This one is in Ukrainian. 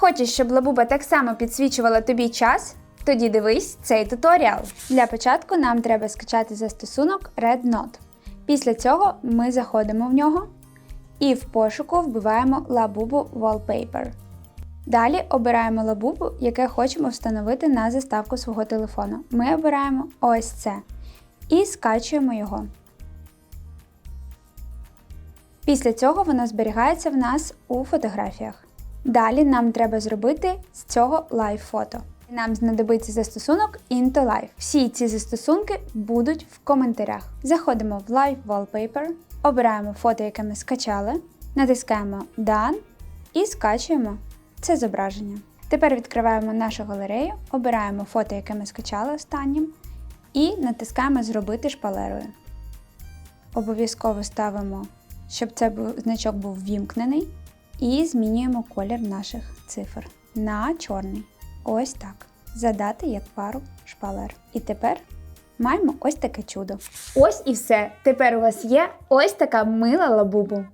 Хочеш, щоб лабуба так само підсвічувала тобі час? Тоді дивись цей туторіал. Для початку нам треба скачати застосунок RedNote. Після цього ми заходимо в нього і в пошуку вбиваємо Labubu Wallpaper. Далі обираємо лабубу, яке хочемо встановити на заставку свого телефону. Ми обираємо ось це і скачуємо його. Після цього воно зберігається в нас у фотографіях. Далі нам треба зробити з цього лайв-фото. Нам знадобиться застосунок IntoLive. Всі ці застосунки будуть в коментарях. Заходимо в Live Wallpaper, обираємо фото, яке ми скачали, натискаємо Done і скачуємо це зображення. Тепер відкриваємо нашу галерею, обираємо фото, яке ми скачали останнім, і натискаємо Зробити шпалерою. Обов'язково ставимо, щоб цей значок був ввімкнений, і змінюємо колір наших цифр на чорний. Ось так. Задати як пару шпалер. І тепер маємо ось таке чудо. Ось і все. Тепер у вас є ось така мила лабубу.